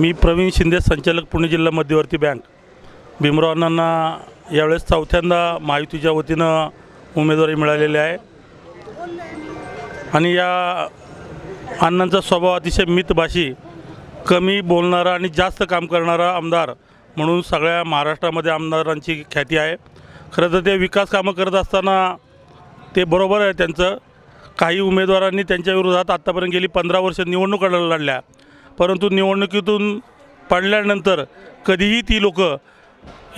मी प्रवीण शिंदे संचालक पुणे जिल्हा मध्यवर्ती बँक. भीमराव अण्णांना यावेळेस चौथ्यांदा महायुतीच्या वतीनं उमेदवारी मिळालेली आहे. आणि या अण्णांचा स्वभाव अतिशय मितभाषी कमी बोलणारा आणि जास्त काम करणारा आमदार म्हणून सगळ्या महाराष्ट्रामध्ये आमदारांची ख्याती आहे. खरं तर ते विकास कामं करत असताना ते बरोबर आहे त्यांचं. काही उमेदवारांनी त्यांच्या विरोधात आत्तापर्यंत गेली पंधरा वर्ष निवडणूक लढल्या. परंतु निवडणुकीतून पडल्यानंतर कधीही ती लोक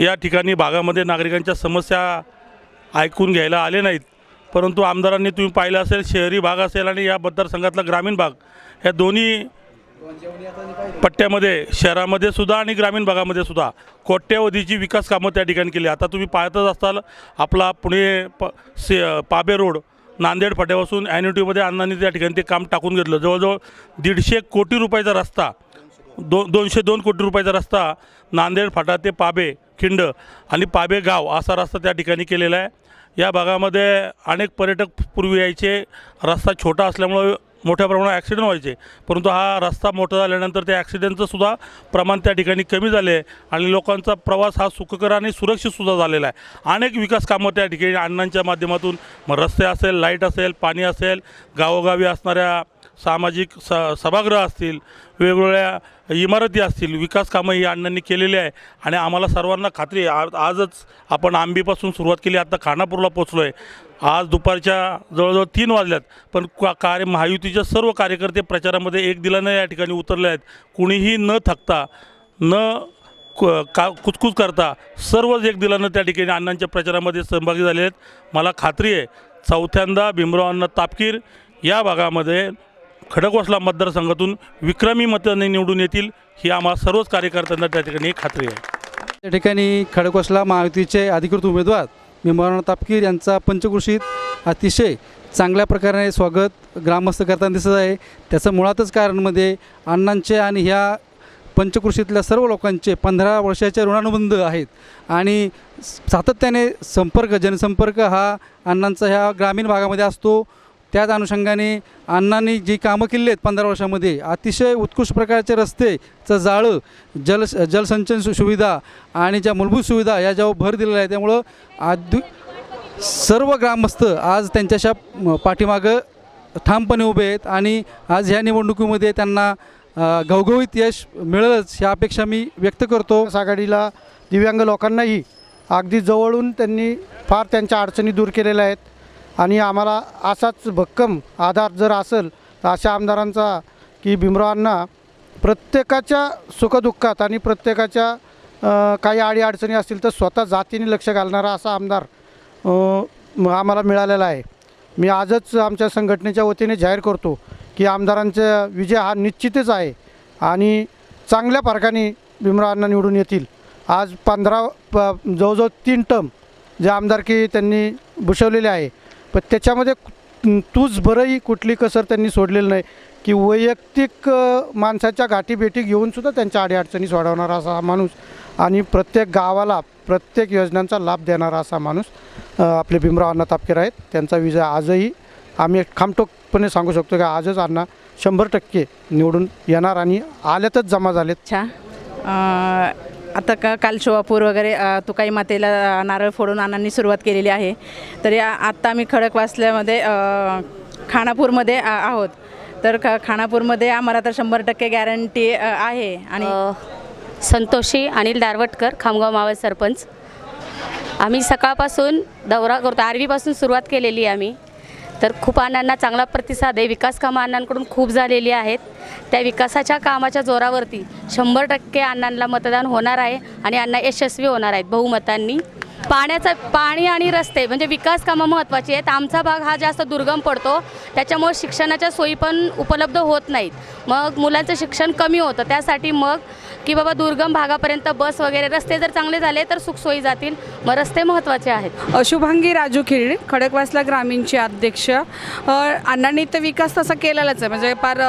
या ठिकाणी भागामध्ये नागरिकांच्या समस्या ऐकून घ्यायला आले नाहीत. परंतु आमदारांनी तुम्ही पाहिलं असेल शहरी भाग असेल आणि या मतदारसंघातला ग्रामीण भाग या दोन्ही पट्ट्यामध्ये शहरामध्ये सुद्धा आणि ग्रामीण भागामध्ये सुद्धा कोट्यवधीची विकास कामं त्या ठिकाणी केली. आता तुम्ही पाहतच असाल आपला पुणे प से पाबे रोड नांदेड फाट्यापासून ॲन्युटीमध्ये अण्णांनी त्या ठिकाणी ते काम टाकून घेतलं. जवळजवळ दीडशे कोटी रुपयाचा रस्ता दो दोनशे दोन कोटी रुपयाचा रस्ता नांदेड फाटा ते पाबे खिंड आणि पाबे गाव असा रस्ता त्या ठिकाणी केलेला आहे. या भागामध्ये अनेक पर्यटक पूर्वी यायचे. रस्ता छोटा असल्यामुळं मोठ्या प्रमाणात ॲक्सिडेंट व्हायचे. परंतु हा रस्ता मोठा झाल्यानंतर त्या ॲक्सिडेंटचं सुद्धा प्रमाण त्या ठिकाणी कमी झाले आहे. आणि लोकांचा प्रवास हा सुखकर आणि सुरक्षितसुद्धा झालेला आहे. अनेक विकास कामं त्या ठिकाणी अण्णांच्या माध्यमातून मग रस्ते असेल लाइट असेल पाणी असेल गावोगावी असणाऱ्या सामाजिक स सभागृह असतील वेगवेगळ्या इमारती असतील विकास कामं ही अण्णांनी केलेली आहे. आणि आम्हाला सर्वांना खात्री आहे आज आजच आपण आंबीपासून सुरुवात केली आता खानापूरला पोचलो आहे आज दुपारच्या जवळजवळ तीन वाजल्यात पण का कार्य महायुतीचे सर्व कार्यकर्ते प्रचारामध्ये एक दिलानं या ठिकाणी उतरले आहेत. कुणीही न थकता न क- का कुचकुच करता सर्वच एक दिलानं त्या ठिकाणी अण्णांच्या प्रचारामध्ये सहभागी झाले आहेत. मला खात्री आहे चौथ्यांदा भीमराव अण्णा तापकीर या भागामध्ये खडकवासला मतदारसंघातून विक्रमी मतांनी निवडून येतील ही आम्हा सर्वच कार्यकर्त्यांना त्या ठिकाणी खात्री आहे. त्या ठिकाणी खडकवासला महायुतीचे अधिकृत उमेदवार भीमराव तापकीर यांचा पंचकृषीत अतिशय चांगल्या प्रकारे स्वागत ग्रामस्थ करताना दिसत आहे. त्याचं मुळातच कारण म्हणजे अण्णांचे आणि ह्या पंचकृषीतल्या सर्व लोकांचे पंधरा वर्षाचे ऋणानुबंध आहेत आणि सातत्याने संपर्क जनसंपर्क हा अण्णांचा ह्या ग्रामीण भागामध्ये असतो. त्याच अनुषंगाने अण्णांनी जी कामं केली आहेत पंधरा वर्षामध्ये अतिशय उत्कृष्ट प्रकारचे रस्तेचं जाळं जल जलसंचन सु सुविधा आणि ज्या मूलभूत सुविधा या ज्यावर भर दिलेला आहे त्यामुळं आदु सर्व ग्रामस्थ आज त्यांच्याशा पाठीमागं ठामपणे उभे आहेत आणि आज ह्या निवडणुकीमध्ये त्यांना घवघवीत यश मिळेलच ह्या अपेक्षा मी व्यक्त करतो. आघाडीला दिव्यांग लोकांनाही अगदी जवळून त्यांनी फार त्यांच्या अडचणी दूर केलेल्या आहेत. आणि आम्हाला असाच भक्कम आधार जर असेल तर अशा आमदारांचा की भीमरावांना प्रत्येकाच्या सुखदुःखात आणि प्रत्येकाच्या काही अडीअडचणी असतील तर स्वतः जातीने लक्ष घालणारा असा आमदार आम्हाला मिळालेला आहे. मी आजच आमच्या संघटनेच्या वतीने जाहीर करतो की आमदारांचा विजय हा निश्चितच आहे आणि चांगल्या फरकाने भीमरावांना निवडून येतील. आज पंधरा प जवळजवळ तीन टर्म जे आमदारकी त्यांनी भूषवलेले आहे. पण त्याच्यामध्ये तूच बरंही कुठली कसर त्यांनी सोडलेली नाही की वैयक्तिक माणसाच्या माणसाच्या गाठीभेटी घेऊनसुद्धा त्यांच्या अडीअडचणी सोडवणारा असा हा माणूस आणि प्रत्येक गावाला प्रत्येक योजनांचा लाभ देणारा असा माणूस आपले भीमराव अण्णा तापकीर आहेत. त्यांचा विजय आजही आम्ही खामटोकपणे सांगू शकतो की आजच अण्णा शंभर टक्के निवडून येणार आणि आल्यातच जमा झालेत. अच्छा आता का काल शोवापूर वगैरे तुकाई मातेला नारळ फोडून आणांनी सुरुवात केलेली आहे. तर या आत्ता आम्ही खडकवासल्यामध्ये अं, खानापूरमध्ये आहोत. तर ख खानापूरमध्ये आम्हाला तर शंभर टक्के गॅरंटी आहे. आणि संतोषी अनिल दारवटकर खामगाव मावळ सरपंच. आम्ही सकाळपासून दौरा करतो आरवीपासून सुरुवात केलेली आहे आम्ही. तर खूप अण्णांना चांगला प्रतिसाद आहे. विकास कामं अण्णांकडून खूप झालेली आहेत. त्या विकासाच्या कामाच्या जोरावरती शंभर टक्के अण्णांना मतदान होणार आहे आणि अण्णा यशस्वी होणार आहेत बहुमतांनी. पाण्याचा पाणी आणि रस्ते म्हणजे विकास कामं महत्त्वाची आहेत. आमचा भाग हा जास्त दुर्गम पडतो. त्याच्यामुळे शिक्षणाच्या सोयी पण उपलब्ध होत नाहीत. मग मुलांचं शिक्षण कमी होतं. त्यासाठी मग की बाबा दुर्गम भागापर्यंत बस वगैरे रस्ते जर चांगले झाले तर सुखसोयी जातील. मग रस्ते महत्त्वाचे आहेत. शुभांगी राजू खिळ खडकवासला ग्रामीणचे अध्यक्ष. अण्णांनी तर विकास तसा केलेलाच आहे. म्हणजे फार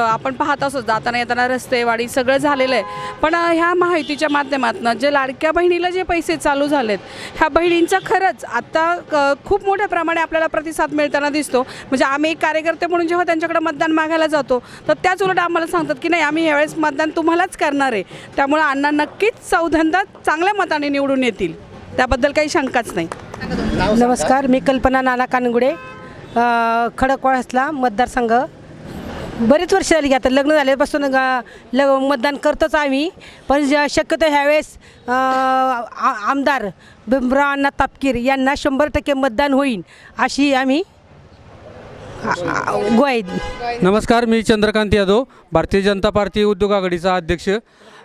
आपण पाहत असतो जाताना येताना रस्ते वाडी सगळं झालेलं आहे. पण ह्या माहितीच्या माध्यमातून जे लाडक्या बहिणीला जे पैसे चालू झालेत ह्या बहिणींचा खरंच आता खूप मोठ्या प्रमाणे आपल्याला प्रतिसाद मिळताना दिसतो. म्हणजे आम्ही एक कार्यकर्ते म्हणून जेव्हा त्यांच्याकडे मतदान मागायला जातो तर त्याच उलट आम्हाला सांगतात की नाही आम्ही यावेळेस मतदान तुम्हालाच करणार आहे. त्यामुळे अण्णा नक्कीच चौधंदा चांगल्या मताने निवडून येतील. त्याबद्दल काही शंकाच नाही. नमस्कार मी कल्पना नाना कानगुडे अ, खडकवासला मतदारसंघ. बरेच वर्ष झाली की आता लग्न झाल्यापासून ग- मतदान करतोच आम्ही. पण ज- शक्यतो ह्यावेळेस अ, आ- आमदार भीमराव अण्णा तापकीर यांना शंभर टक्के मतदान होईल अशी आम्ही आ- आ- ग्वाही नमस्कार मी चंद्रकांत यादव भारतीय जनता पार्टी उद्योग आघाडीचा अध्यक्ष.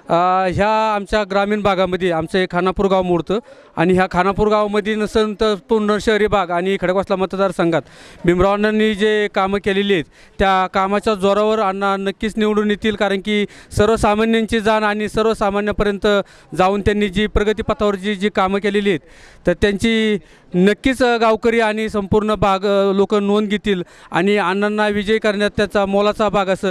ह्या आमच्या ग्रामीण भागामध्ये आमचं हे खानापूर गाव मोडतं आणि ह्या खानापूर गावामध्ये नसेल तर पूर्ण शहरी भाग आणि खडकवासला मतदारसंघात भीमरावांनी जे कामं केलेली आहेत त्या कामाच्या जोरावर अण्णा नक्कीच निवडून येतील कारण की सर्वसामान्यांची जाण आणि सर्वसामान्यापर्यंत जाऊन त्यांनी जी प्रगतीपथावर जी जी कामं केलेली आहेत तर त्यांची नक्कीच गावकरी आणि संपूर्ण भाग लोक नोंद घेतील आणि अण्णांना विजय करण्यात त्याचा मोलाचा भाग असेल.